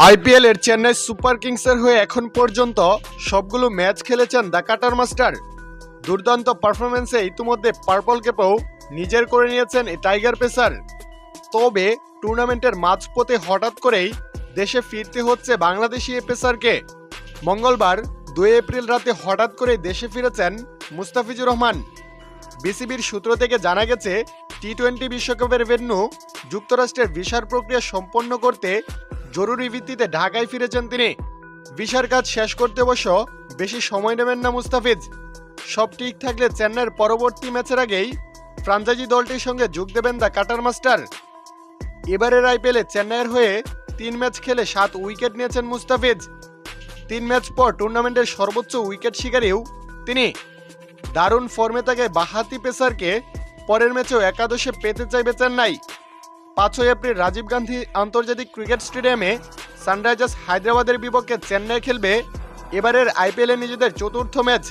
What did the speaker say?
IPL এর Chennai super কিংসের হয়ে এখন পর্যন্ত সবগুলো ম্যাচ খেলেছেন দ্য কাটার মাস্টার। দুর্দান্ত পারফরমেন্সে ইতিমধ্যে পার্পল ক্যাপেও নিজের করে নিয়েছেন এই টাইগার পেসার তবে টুর্নামেন্টের মাঝপথে হঠাৎ করেই দেশে ফিরতে হচ্ছে বাংলাদেশি এ পেসারকে মঙ্গলবার দুই এপ্রিল রাতে হঠাৎ করে দেশে ফিরেছেন মুস্তাফিজুর রহমান। বিসিবির সূত্র থেকে জানা গেছে টি টোয়েন্টি বিশ্বকাপের ভেন্যু যুক্তরাষ্ট্রের ভিসার প্রক্রিয়া সম্পন্ন করতে জরুরি ভিত্তিতে ঢাকায় ফিরেছেন তিনি। ভিসার কাজ শেষ করতে অবশ্য বেশি সময় নেবেন না মুস্তাফিজ। সব ঠিক থাকলে চেন্নাইয়ের পরবর্তী ম্যাচের আগেই ফ্রাঞ্চাইজি দলটির সঙ্গে যোগ দেবেন দ্য কাটার মাস্টার। এবারের আইপিএলে চেন্নাইয়ের হয়ে তিন ম্যাচ খেলে সাত উইকেট নিয়েছেন মুস্তাফিজ। তিন ম্যাচ পর টুর্নামেন্টের সর্বোচ্চ উইকেট শিকারেও তিনি। দারুণ ফর্মে থাকে বাহাতি পেসারকে পরের ম্যাচেও একাদশে পেতে চাইবে চেন্নাই। পাঁচই এপ্রিল রাজীব গান্ধী আন্তর্জাতিক ক্রিকেট স্টেডিয়ামে সানরাইজার্স হায়দ্রাবাদের বিপক্ষে চেন্নাই খেলবে। এবারের আইপিএলে নিজেদের চতুর্থ ম্যাচ